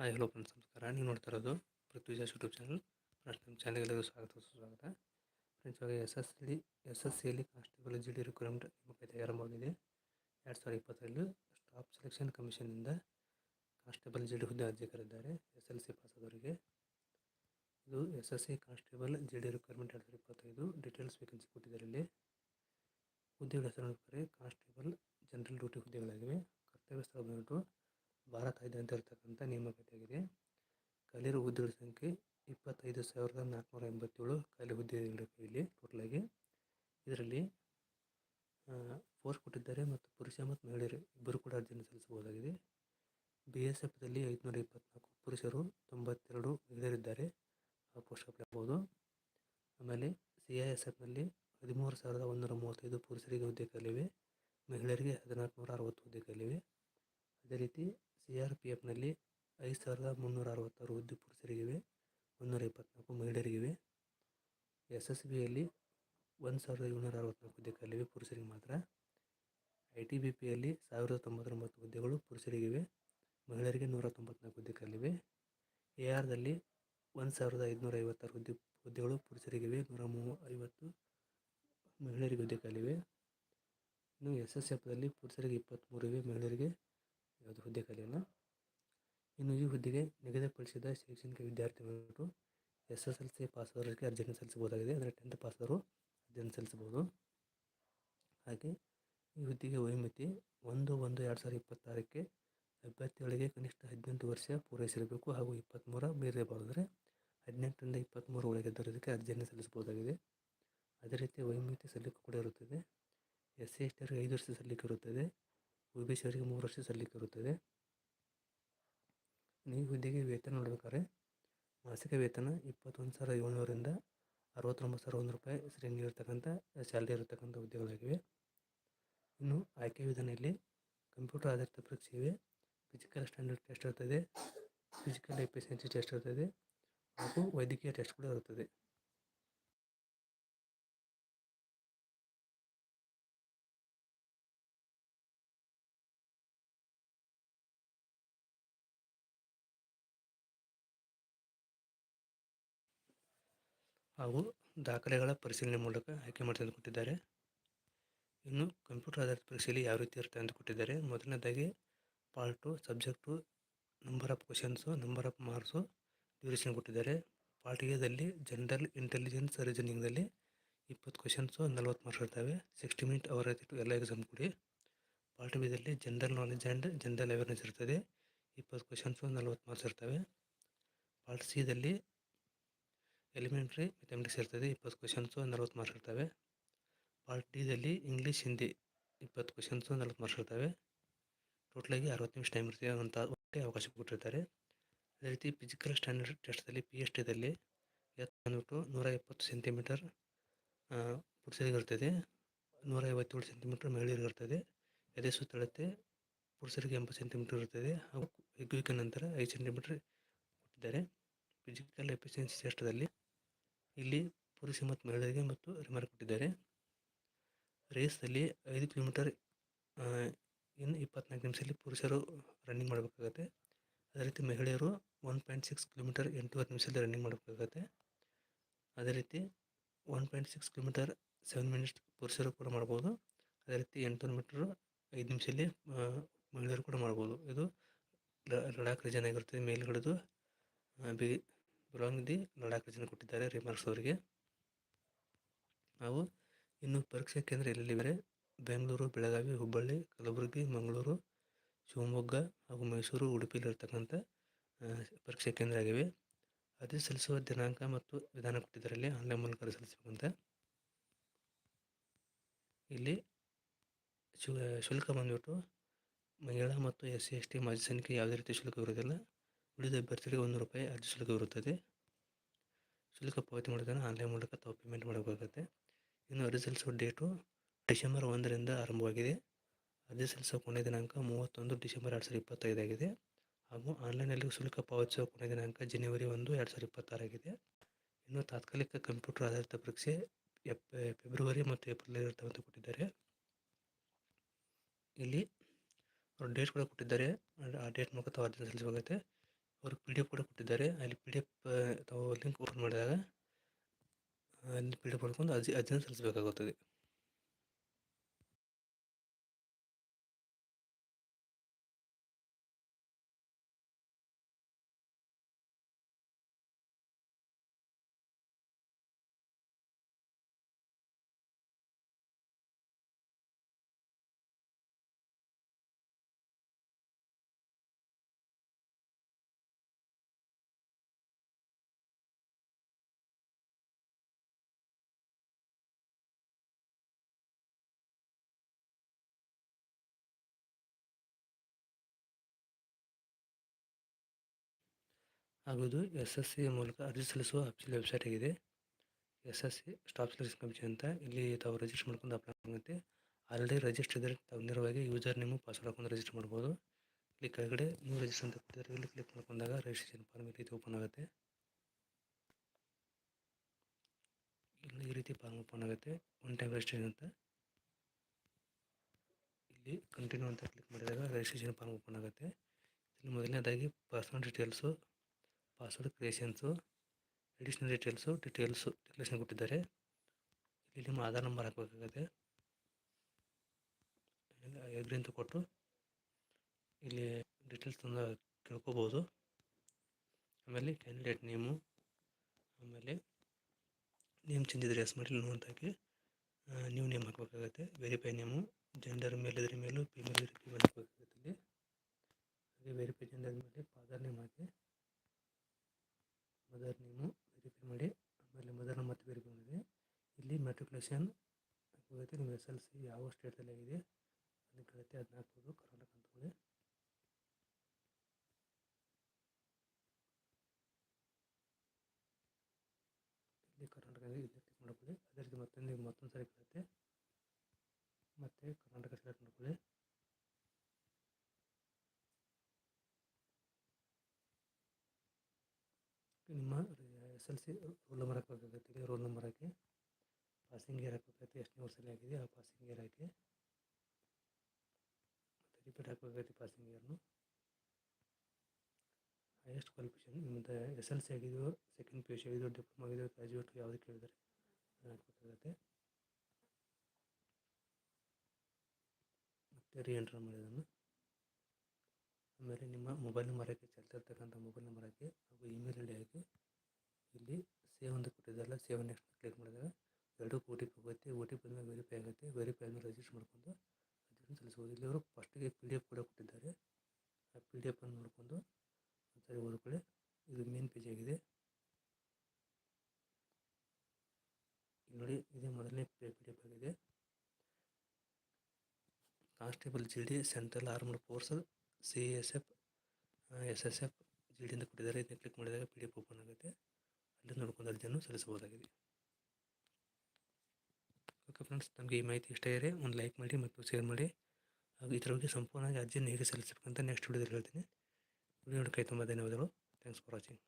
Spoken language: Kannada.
ಹಾಯ್ ಹಲೋ ಫ್ರೆಂಡ್ಸ್ ನಮಸ್ಕಾರ ನೀವು ನೋಡ್ತಾ ಇರೋದು ಪೃಥ್ವಿಜಾಸ್ ಯೂಟ್ಯೂಬ್ ಚಾನಲ್ ಫ್ರೆಂಡ್ಸ್ ನಮ್ಮ ಚಾನಲ್ಗೆಲ್ಲರಿಗೂ ಸ್ವಾಗತ, ಸುಸ್ವಾಗತ. ಫ್ರೆಂಡ್ಸ್ ಇವಾಗ S S D S S ಸಿಯಲ್ಲಿ ಕಾನ್ಸ್ಟೇಬಲ್ ಜಿ ಡಿ ರಿಕ್ವೈರ್ಮೆಂಟ್ ನಿಮಗೆ ಆರಂಭವಾಗಿದೆ. ಎರಡು ಸಾವಿರದ ಇಪ್ಪತ್ತರಲ್ಲಿ ಸ್ಟಾಫ್ ಸೆಲೆಕ್ಷನ್ ಕಮಿಷನಿಂದ ಕಾನ್ಸ್ಟೇಬಲ್ ಜಿ ಡಿ ಹುದ್ದೆ ಅರ್ಜಿ ಕರೆದಿದ್ದಾರೆ. ಎಸ್ ಎಲ್ ಸಿ ಪಾಸ್ ಆದವರಿಗೆ. ಇದು S S C constable G D requirement ಎರಡು ಸಾವಿರದ ಇಪ್ಪತ್ತೈದು ಡೀಟೇಲ್ಸ್ ವೇಕೆನ್ಸಿ ಕೊಟ್ಟಿದ್ದಾರೆ ಇಲ್ಲಿ. ಹುದ್ದೆಗಳ ಹೆಸರು ನೋಡ್ತಾರೆ ಕಾನ್ಸ್ಟೇಬಲ್ ಜನರಲ್ ಡ್ಯೂಟಿ ಹುದ್ದೆಗಳಾಗಿವೆ. ಕರ್ತವ್ಯ ಸ್ಥಳ ಬಂದ್ಬಿಟ್ಟು ಭಾರತ ಅಂತ ಇರತಕ್ಕಂಥ ನೇಮಕಾತಿಯಾಗಿದೆ. ಕಲಿಯರ ಹುದ್ದೆಗಳ ಸಂಖ್ಯೆ ಇಪ್ಪತ್ತೈದು ಸಾವಿರದ ನಾಲ್ಕುನೂರ ಎಂಬತ್ತೇಳು ಖಾಲಿ ಹುದ್ದೆಗಳಿವೆ ಇಲ್ಲಿ ಟೋಟಲಾಗಿ ಇದರಲ್ಲಿ ಫೋರ್ಸ್ ಕೊಟ್ಟಿದ್ದಾರೆ ಮತ್ತು ಪುರುಷ ಮತ್ತು ಮಹಿಳೆಯರು ಇಬ್ಬರು ಕೂಡ ಅರ್ಜಿಯನ್ನು ಸಲ್ಲಿಸಬಹುದಾಗಿದೆ. ಬಿ ಎಸ್ ಎಫ್ದಲ್ಲಿ ಐದುನೂರ ಇಪ್ಪತ್ನಾಲ್ಕು ಪುರುಷರು, ತೊಂಬತ್ತೆರಡು ಮಹಿಳೆಯರಿದ್ದಾರೆ. ಆ ಪೋಸ್ಟ್ ಅಪ್ಲೈ ಆಮೇಲೆ, ಸಿ ಐ ಎಸ್ ಎಫ್ನಲ್ಲಿ ಹದಿಮೂರು ಸಾವಿರದ ಒಂದೂರ ಮೂವತ್ತೈದು ಪುರುಷರಿಗೆ ಹುದ್ದೆ ಖಾಲಿವೆ ಮಹಿಳೆಯರಿಗೆ ಹದಿನಾಲ್ಕು ನೂರ ಅರವತ್ತು ಹುದ್ದೆ ಖಾಲಿವೆ ಅದೇ ರೀತಿ ಸಿ ಆರ್ ಪಿ ಎಫ್ನಲ್ಲಿ ಐದು ಸಾವಿರದ ಮುನ್ನೂರ ಅರವತ್ತಾರು ಹುದ್ದೆ ಪುರುಷರಿಗಿವೆ ಮುನ್ನೂರ ಇಪ್ಪತ್ನಾಲ್ಕು ಮಹಿಳೆಯರಿಗಿವೆ ಎಸ್ ಎಸ್ ಬಿಯಲ್ಲಿ ಒಂದು ಸಾವಿರದ ಏಳ್ನೂರ ಅರವತ್ತ್ನಾಲ್ಕು ಹುದ್ದೆ ಪುರುಷರಿಗೆ ಮಾತ್ರ. ಐ ಟಿ ಬಿ ಪಿಯಲ್ಲಿ ಸಾವಿರದ ತೊಂಬತ್ತೊಂಬತ್ತು ಹುದ್ದೆಗಳು ಪುರುಷರಿಗಿವೆ, ಮಹಿಳೆಯರಿಗೆ ನೂರ ತೊಂಬತ್ನಾಲ್ಕು ಹುದ್ದೆ ಎ ಆರ್ದಲ್ಲಿ ಒಂದು ಸಾವಿರದ ಐದುನೂರ ಐವತ್ತಾರು ಹುದ್ದೆ, ಹುದ್ದೆಗಳು ಪುರುಷರಿಗಿವೆ ನೂರ ಮೂವ ಐವತ್ತು ಮಹಿಳೆಯರಿಗೆ ಹುದ್ದೆ ಖಾಲಿವೆ ಇನ್ನು ಎಸ್ ಎಸ್ ಎಫ್ದಲ್ಲಿ ಪುರುಷರಿಗೆ ಇಪ್ಪತ್ತ್ಮೂರು ಇವೆ ಮಹಿಳೆಯರಿಗೆ ಯಾವುದು ಹುದ್ದೆ ಖಾಲಿ ಇನ್ನು ಈ ಹುದ್ದೆಗೆ ನಿಗದಿಪಡಿಸಿದ ಶೈಕ್ಷಣಿಕ ವಿದ್ಯಾರ್ಥಿಗಳು S S L C pass ಆದವರಿಗೆ ಅರ್ಜಿಯನ್ನು ಸಲ್ಲಿಸಬಹುದಾಗಿದೆ. ಅಂದರೆ ಟೆಂತ್ ಪಾಸ್ ಆದವರು ಅರ್ಜಿಯನ್ನು ಸಲ್ಲಿಸಬಹುದು. ಹಾಗೆ ಈ ಹುದ್ದೆಗೆ ವಯೋಮಿತಿ ಒಂದು ಒಂದು ಎರಡು ಸಾವಿರದ ಇಪ್ಪತ್ತಾರಕ್ಕೆ ಅಭ್ಯರ್ಥಿಗಳಿಗೆ ಕನಿಷ್ಠ ಹದಿನೆಂಟು ವರ್ಷ ಪೂರೈಸಿರಬೇಕು ಹಾಗೂ ಇಪ್ಪತ್ತ್ಮೂರ ಮೀರಬಾರದು ಅಂದರೆ ಹದಿನೆಂಟರಿಂದ ಇಪ್ಪತ್ತ್ಮೂರು ಒಳಗಿದ್ದವರಿಗೆ ಅರ್ಜಿಯನ್ನು ಸಲ್ಲಿಸಬಹುದಾಗಿದೆ. ಅದೇ ರೀತಿ ವಯೋಮಿತಿ ಸಲ್ಲಿಕೆ ಕೂಡ ಇರುತ್ತದೆ. ಎಸ್ ಸಿ ಎಸ್ ಟಿ ಐದು ವರ್ಷ ಸಲ್ಲಿಕೆ ಇರುತ್ತದೆ. ಅವರಿಗೆ ಮೂರು ವರ್ಷ ಸಲ್ಲಿಕೆ ಇರುತ್ತದೆ. ಈ ಹುದ್ದೆಗೆ ವೇತನ ನೋಡಬೇಕಾದ್ರೆ ಮಾಸಿಕ ವೇತನ ಇಪ್ಪತ್ತೊಂದು ಸಾವಿರದ ಏಳ್ನೂರಿಂದ ಅರವತ್ತೊಂಬತ್ತು ಸಾವಿರ ಒಂದು ರೂಪಾಯಿ ಶ್ರೇಣಿ ಇರತಕ್ಕಂಥ, ಸ್ಯಾಲ್ರಿ ಇರತಕ್ಕಂಥ ಹುದ್ದೆಗಳಾಗಿವೆ. ಇನ್ನು ಆಯ್ಕೆ ವಿಧಾನ ಕಂಪ್ಯೂಟರ್ ಆಧಾರಿತ ಪರೀಕ್ಷೆ ಇವೆ. ಫಿಸಿಕಲ್ ಸ್ಟ್ಯಾಂಡರ್ಡ್ ಟೆಸ್ಟ್ ಇರ್ತದೆ. ಫಿಸಿಕಲ್ ಎಫಿಷಿಯನ್ಸಿ ಟೆಸ್ಟ್ ಇರ್ತದೆ. ಹಾಗೂ ವೈದ್ಯಕೀಯ ಟೆಸ್ಟ್ ಕೂಡ ಇರುತ್ತದೆ. ಹಾಗೂ ದಾಖಲೆಗಳ ಪರಿಶೀಲನೆ ಮೂಲಕ ಆಯ್ಕೆ ಮಾಡಿ ತಂದುಕೊಟ್ಟಿದ್ದಾರೆ. ಇನ್ನು ಕಂಪ್ಯೂಟರ್ ಆಧಾರಿತ ಪರೀಕ್ಷೆಯಲ್ಲಿ ಯಾವ ರೀತಿ ಇರುತ್ತೆ ಅಂತ ಕೊಟ್ಟಿದ್ದಾರೆ ಮೊದಲನೇದಾಗಿ part subject number of questions number of marks duration ಕೊಟ್ಟಿದ್ದಾರೆ. ಪಾರ್ಟ್ ಎದಲ್ಲಿ ಜನರಲ್ ಇಂಟೆಲಿಜೆನ್ಸ್ ರೀಸನಿಂಗ್ದಲ್ಲಿ ಇಪ್ಪತ್ತು ಕ್ವಶನ್ಸು ನಲ್ವತ್ತು ಮಾರ್ಕ್ಸ್ ಇರ್ತವೆ. ಸಿಕ್ಸ್ಟಿ ಮಿನಿಟ್ ಅವರ್ ಆಯ್ತು ಎಲ್ಲ ಎಕ್ಸಾಮ್ ಕೊಡಿ. Part ಬಿದಲ್ಲಿ general knowledge and general awareness ಇರ್ತದೆ. ಇಪ್ಪತ್ತು ಕ್ವಶನ್ಸು ನಲ್ವತ್ತು ಮಾರ್ಕ್ಸ್ ಇರ್ತವೆ. ಪಾರ್ಟ್ ಸಿದಲ್ಲಿ ಎಲಿಮೆಂಟ್ರಿ ಮೆಥಮೆಟಿಕ್ಸ್ ಇರ್ತದೆ, ಇಪ್ಪತ್ತು ಕ್ವಶನ್ಸು ನಲ್ವತ್ತು ಮಾರ್ಕ್ಸ್ ಇರ್ತವೆ. ಪಾರ್ಟ್ ಡಿದಲ್ಲಿ ಇಂಗ್ಲೀಷ್ ಹಿಂದಿ ಇಪ್ಪತ್ತು ಕ್ವಶನ್ಸು ನಲ್ವತ್ತು ಮಾರ್ಕ್ಸ್ ಇರ್ತವೆ. ಟೋಟಲಾಗಿ ಅರವತ್ತು ನಿಮಿಷ ಟೈಮ್ ಇರ್ತದೆ, ಅಂತ ಅವಕಾಶ ಕೊಟ್ಟಿರ್ತಾರೆ. ಅದೇ ರೀತಿ ಫಿಸಿಕಲ್ ಸ್ಟ್ಯಾಂಡರ್ಡ್ ಟೆಸ್ಟಲ್ಲಿ ಪಿ ಎಚ್ ಟಿದಲ್ಲಿ ಎತ್ತು ಬಂದ್ಬಿಟ್ಟು ನೂರ ಎಪ್ಪತ್ತು ಸೆಂಟಿಮೀಟರ್ ಪುರುಷರಿಗಿರ್ತದೆ ನೂರ ಐವತ್ತೇಳು ಸೆಂಟಿಮೀಟರ್ ಮಹಿಳೆಯರಿಗೆ ಇರ್ತದೆ. ಎದೆ ಸುತ್ತಳತೆ ಪುರುಷರಿಗೆ ಎಂಬತ್ತು ಸೆಂಟಿಮೀಟರ್ ಇರ್ತದೆ. ಹಾಗೂ ಹಿಗ್ಗುವಿಕೆ ನಂತರ ಐದು ಸೆಂಟಿಮೀಟರ್ ಕೊಟ್ಟಿದ್ದಾರೆ. ಫಿಸಿಕಲ್ ಎಫಿಷಿಯನ್ಸಿ ಟೆಸ್ಟದಲ್ಲಿ ಇಲ್ಲಿ ಪುರುಷ ಮತ್ತು ಮಹಿಳೆಯರಿಗೆ ಮತ್ತು ರಿಮಾರ್ಕ್ ಕೊಟ್ಟಿದ್ದಾರೆ. ರೇಸಲ್ಲಿ ಐದು ಕಿಲೋಮೀಟರ್ ಇನ್ನು ಇಪ್ಪತ್ನಾಲ್ಕು ನಿಮಿಷದಲ್ಲಿ ಪುರುಷರು ರನ್ನಿಂಗ್ ಮಾಡಬೇಕಾಗತ್ತೆ. ಅದೇ ರೀತಿ ಮಹಿಳೆಯರು ಒನ್ ಪಾಯಿಂಟ್ ಸಿಕ್ಸ್ ಕಿಲೋಮೀಟರ್ ಎಂಟೂವರೆ ನಿಮಿಷದಲ್ಲಿ ರನ್ನಿಂಗ್ ಮಾಡಬೇಕಾಗತ್ತೆ. ಅದೇ ರೀತಿ one point six kilometre seven minutes ಪುರುಷರು ಕೂಡ ಮಾಡ್ಬೋದು. ಅದೇ ರೀತಿ ಎಂಟುನೂರು ಮೀಟ್ರು ಐದು ನಿಮಿಷದಲ್ಲಿ ಮಹಿಳೆಯರು ಕೂಡ ಮಾಡ್ಬೋದು. ಇದು ಲಡಾಖ್ ರೀಜನ್ ಆಗಿರ್ತದೆ ಮೇಲ್ಗಡೆದು ಬಿ ಬಿಲಾಂಗ್ ದಿ ಜನ ಕೊಟ್ಟಿದ್ದಾರೆ ರಿಮಾರ್ಕ್ಸ್ ಅವರಿಗೆ. ನಾವು ಇನ್ನು ಪರೀಕ್ಷಾ ಕೇಂದ್ರ ಎಲ್ಲಿವೆ ಬೆಂಗಳೂರು, ಬೆಳಗಾವಿ, ಹುಬ್ಬಳ್ಳಿ, ಕಲಬುರಗಿ, ಮಂಗಳೂರು, ಶಿವಮೊಗ್ಗ ಹಾಗೂ ಮೈಸೂರು, ಉಡುಪಿಯಲ್ಲಿರ್ತಕ್ಕಂಥ ಪರೀಕ್ಷಾ ಕೇಂದ್ರ ಆಗಿವೆ. ಅರ್ಜಿ ಸಲ್ಲಿಸುವ ದಿನಾಂಕ ಮತ್ತು ವಿಧಾನ ಕೊಟ್ಟಿದ್ದಾರೆ ಇಲ್ಲಿ ಆನ್ಲೈನ್ ಮೂಲಕ ಸಲ್ಲಿಸಬೇಕಂತ. ಇಲ್ಲಿ ಶುಲ್ಕ ಬಂದ್ಬಿಟ್ಟು ಮಹಿಳಾ ಮತ್ತು ಎಸ್ ಸಿ, ಎಸ್ ಟಿ ಮಾಜಿ ಸೈನಿಕ ಯಾವುದೇ ರೀತಿ ಶುಲ್ಕ ಇರುವುದಿಲ್ಲ. ಉಳಿದ ಅಭ್ಯರ್ಥಿಗಳಿಗೆ ಒಂದು ರೂಪಾಯಿ ಅರ್ಜಿ ಶುಲ್ಕ ಇರುತ್ತದೆ. ಶುಲ್ಕ ಪಾವತಿ ಮಾಡೋದನ್ನು ಆನ್ಲೈನ್ ಮೂಲಕ ತಾವು ಪೇಮೆಂಟ್ ಮಾಡಬೇಕಾಗುತ್ತೆ. ಇನ್ನು ಅರ್ಜಿ ಸಲ್ಲಿಸುವ ಡೇಟು ಡಿಸೆಂಬರ್ ಒಂದರಿಂದ ಆರಂಭವಾಗಿದೆ. ಅರ್ಜಿ ಸಲ್ಲಿಸುವ ಕೊನೆಯ ದಿನಾಂಕ ಮೂವತ್ತೊಂದು ಡಿಸೆಂಬರ್ ಎರಡು ಸಾವಿರದ ಇಪ್ಪತ್ತೈದಾಗಿದೆ ಹಾಗೂ ಆನ್ಲೈನಲ್ಲಿ ಶುಲ್ಕ ಪಾವತಿಸುವ ಕೊನೆಯ ದಿನಾಂಕ ಜನವರಿ ಒಂದು ಎರಡು ಸಾವಿರದ ಇಪ್ಪತ್ತಾರಾಗಿದೆ ಇನ್ನು ತಾತ್ಕಾಲಿಕ ಕಂಪ್ಯೂಟರ್ ಆಧಾರಿತ ಪರೀಕ್ಷೆ ಫೆಬ್ರವರಿ ಮತ್ತು ಏಪ್ರಿಲ್ ಇರುತ್ತೆ ಕೊಟ್ಟಿದ್ದಾರೆ. ಇಲ್ಲಿ ಅವರು ಡೇಟ್ ಕೂಡ ಕೊಟ್ಟಿದ್ದಾರೆ. ಆ ಡೇಟ್ ಮೂಲಕ ತಾವು ಅರ್ಜಿ ಸಲ್ಲಿಸಬೇಕಾಗುತ್ತೆ. ಅವರು ಪಿ ಡಿ ಎಫ್ ಕೂಡ ಕೊಟ್ಟಿದ್ದಾರೆ. ಅಲ್ಲಿ ಪಿ ಡಿ ಎಫ್ ತಾವು ಲಿಂಕ್ ಓಪನ್ ಮಾಡಿದಾಗ ಅಲ್ಲಿ ಪಿ ಡಿ ಎಫ್ ಮಾಡ್ಕೊಂಡು ಅರ್ಜಿ ಅರ್ಜಿನ ಸಲ್ಲಿಸಬೇಕಾಗುತ್ತದೆ. ಹಾಗೂ ಇದು ಎಸ್ ಎಸ್ ಸಿ ಮೂಲಕ ಅರ್ಜಿ ಸಲ್ಲಿಸುವ ಅಫಿಷಿಯಲ್ ವೆಬ್ಸೈಟ್ ಆಗಿದೆ. S S C staff selection commission ಅಂತ ಇಲ್ಲಿ ತಾವು ರಿಜಿಸ್ಟರ್ ಮಾಡ್ಕೊಂಡು ಅಪ್ಲೈ ಆಗುತ್ತೆ. ಆಲ್ರೆಡಿ ರಿಜಿಸ್ಟರ್ ಇದ್ದರೆ ತಾವು ನೇರವಾಗಿ ಯೂಸರ್ ನೇಮು ಪಾಸ್ವರ್ಡ್ ಹಾಕೊಂಡು ರಿಜಿಸ್ಟರ್ ಮಾಡ್ಬೋದು. ಇಲ್ಲಿ ಕೆಳಗಡೆ ನ್ಯೂ ರಿಜಿಸ್ಟರ್ ಅಂತ ಕೊಟ್ಟಿದ್ದಾರೆ ಇಲ್ಲಿ ಕ್ಲಿಕ್ ಮಾಡ್ಕೊಂಡಾಗ ರಿಜಿಸ್ಟ್ರೇಷನ್ ಫಾರ್ಮ್ ಈ ರೀತಿ ಓಪನ್ ಆಗುತ್ತೆ. ಇಲ್ಲಿ ಈ ರೀತಿ ಫಾರ್ಮ್ ಓಪನ್ ಆಗುತ್ತೆ. ಒನ್ ಟೈಮ್ ರಿಜಿಸ್ಟ್ರೇಷನ್ ಅಂತ. ಇಲ್ಲಿ ಕಂಟಿನ್ಯೂ ಅಂತ ಕ್ಲಿಕ್ ಮಾಡಿದಾಗ ರಿಜಿಸ್ಟ್ರೇಷನ್ ಫಾರ್ಮ್ ಓಪನ್ ಆಗುತ್ತೆ. ಇಲ್ಲಿ ಮೊದಲನೇದಾಗಿ personal details password creations additional details details declaration ಕೊಟ್ಟಿದ್ದಾರೆ. ಇಲ್ಲಿ ನಿಮ್ಮ ಆಧಾರ್ ನಂಬರ್ ಹಾಕಬೇಕಾಗುತ್ತೆ. ಎಗ್ರಿ ಅಂತ ಕೊಟ್ಟು ಇಲ್ಲಿ ಡೀಟೇಲ್ಸ್ ತಂದು ಕೇಳ್ಕೊಬೋದು ಆಮೇಲೆ ಕ್ಯಾಂಡಿಡೇಟ್ ನೇಮು ಆಮೇಲೆ ನೇಮ್ ಚೇಂಜ್ ಇದ್ದರೆ ಎಸ್ ಮಾಡಿ ಅಂತ ಹಾಕಿ ನೀವು ನೇಮ್ ಹಾಕಬೇಕಾಗುತ್ತೆ. ವೆರಿಫೈ ನೇಮು ಜೆಂಡರ್ ಮೇಲಿದ್ರೆ ಮೇಲೂ ಫಿಮೇಲ್ ಇದ್ರೆ ಫಿಮೇಲ್ ಇಲ್ಲಿ. ಹಾಗೆ ವೆರಿಫೈ ಜೆಂಡರ್ ಮೇಲೆ ಫಾದರ್ ನೇಮ್ ಹಾಕಿ. ಮದರ್ ನೇಮು ವೆರಿಫೈ ಮಾಡಿ, ಆಮೇಲೆ ಮದರ್ನ ಮತ್ತೆ ವೆರಿಫೈ ಮಾಡಿದೆ ಇಲ್ಲಿ ಮೆಟ್ರಿಕ್ಯುಲೇಷನ್ ಹೋಗುತ್ತೆ ನಿಮ್ಮ ಎಸ್ ಎಲ್ ಸಿ ಯಾವ ಸ್ಟೇಟಲ್ಲಿ ಆಗಿದೆ, ಅದನ್ನ ಕೇಳುತ್ತೆ. ಅದನ್ನ ಹಾಕ್ಬೋದು. ಕರ್ನಾಟಕ ಅಂದ್ಕೊಳ್ಳಿ ಇಲ್ಲಿ ಕರ್ನಾಟಕ ಇಲ್ಲಿ ಕ್ಲಿಕ್ ಮಾಡ್ಕೊಳ್ಳಿ. ಅದೇ ರೀತಿ ಮತ್ತೊಂದು ಮತ್ತೊಂದು ಸರಿ ಕೇಳುತ್ತೆ. ಮತ್ತೆ ಕರ್ನಾಟಕ ಸೆಲೆಕ್ಟ್ ಮಾಡ್ಕೊಳ್ಳಿ. ನಿಮ್ಮ S L C roll number ಹಾಕಬೇಕಾಗತ್ತೆ ಇಲ್ಲಿ ರೋಲ್ ನಂಬರ್ ಹಾಕಿ. ಪಾಸಿಂಗ್ ಇಯರ್ ಹಾಕಬೇಕಾಗತ್ತೆ ಎಷ್ಟನೇ ವರ್ಷದಲ್ಲಿ ಆಗಿದೆ, ಆ ಪಾಸಿಂಗ್ ಇಯರ್ ಹಾಕಿ. ಮತ್ತು ರಿಪೀಟ್ ಹಾಕಬೇಕಾಗತ್ತೆ ಪಾಸಿಂಗ್ ಇಯರ್ನು ಹೈಯೆಸ್ಟ್ ಕ್ವಾಲಿಫಿಕೇಷನ್ ನಿಮ್ಮದು ಎಸ್ ಎಲ್ ಸಿ ಆಗಿದೆಯೋ ಸೆಕೆಂಡ್ ಪಿ ಯು ಸಿ ಆಗಿದೆಯೋ ಡಿಪ್ಲೊಮಾ ಆಗಿದೆಯೋ ಗ್ರಾಜುಯೇಟ್ ಯಾವುದು ಕೇಳಿದರೆ ಹಾಕಬೇಕಾಗುತ್ತೆ. ಮತ್ತು ರೀ ಎಂಟರ್ ಮಾಡಿದನ್ನು ಆಮೇಲೆ ನಿಮ್ಮ ಮೊಬೈಲ್ ನಂಬರ್ ಹಾಕಿ ಚಾಲ್ತಿರ್ತಕ್ಕಂಥ ಮೊಬೈಲ್ ನಂಬರ್ ಹಾಕಿ, ಹಾಗೂ ಇಮೇಲ್ ಐ ಡಿ ಹಾಕಿ, ಇಲ್ಲಿ ಸೇವ್ ಅಂತ ಕೊಟ್ಟಿದ್ದಾರಲ್ಲ ಸೇವ್ ನೆಕ್ಸ್ಟ್ ಕ್ಲಿಕ್ ಮಾಡಿದಾಗ ಎರಡು ಓ ಟಿ ಪಿ ಹೋಗುತ್ತೆ ಓ ಟಿ ಪಿ ಮೇಲೆ ವೆರಿಫೈ ಆಗುತ್ತೆ. ವೆರಿಫೈ ಆದಮೇಲೆ ರಿಜಿಸ್ಟರ್ ಮಾಡ್ಕೊಂಡು ಅದನ್ನು ಸಲ್ಲಿಸ್ಬೋದು. ಇಲ್ಲಿ ಅವರು ಫಸ್ಟಿಗೆ ಪಿ ಡಿ ಎಫ್ ಕೂಡ ಕೊಟ್ಟಿದ್ದಾರೆ. ಆ ಪಿ ಡಿ ಎಫನ್ನು ನೋಡಿಕೊಂಡು ಒಂದ್ಸರಿ ಓದ್ಕೊಳ್ಳಿ. ಇದು ಮೇನ್ ಪೇಜ್ ಆಗಿದೆ. ನೋಡಿ, ಇದೇ ಮೊದಲನೇ ಪಿ ಡಿ ಎಫ್ ಆಗಿದೆ. Constable G D central armed force C S F S S F G ಡಿಯಿಂದ ಕೊಟ್ಟಿದ್ದಾರೆ. ಇದನ್ನು ಕ್ಲಿಕ್ ಮಾಡಿದಾಗ ಪಿ ಡಿ ಎಫ್ ಓಪನ್ ಆಗುತ್ತೆ. ಅಲ್ಲಿ ನೋಡ್ಕೊಂಡು ಅರ್ಜಿಯನ್ನು ಸಲ್ಲಿಸಬಹುದಾಗಿದೆ. ಓಕೆ ಫ್ರೆಂಡ್ಸ್ ನಮಗೆ ಈ ಮಾಹಿತಿ ಇಷ್ಟ ಇದೆ ಒಂದು ಲೈಕ್ ಮಾಡಿ ಮತ್ತು ಶೇರ್ ಮಾಡಿ. ಹಾಗೂ ಇದರ ಬಗ್ಗೆ ಸಂಪೂರ್ಣವಾಗಿ ಅರ್ಜಿಯನ್ನು ಹೇಗೆ ಸಲ್ಲಿಸಬೇಕಂತ ನೆಕ್ಸ್ಟ್ ವಿಡಿಯೋದಲ್ಲಿ ಹೇಳ್ತೀನಿ. ವಿಡಿಯೋ ಕೈ ತುಂಬ ಧನ್ಯವಾದಗಳು. Thanks for watching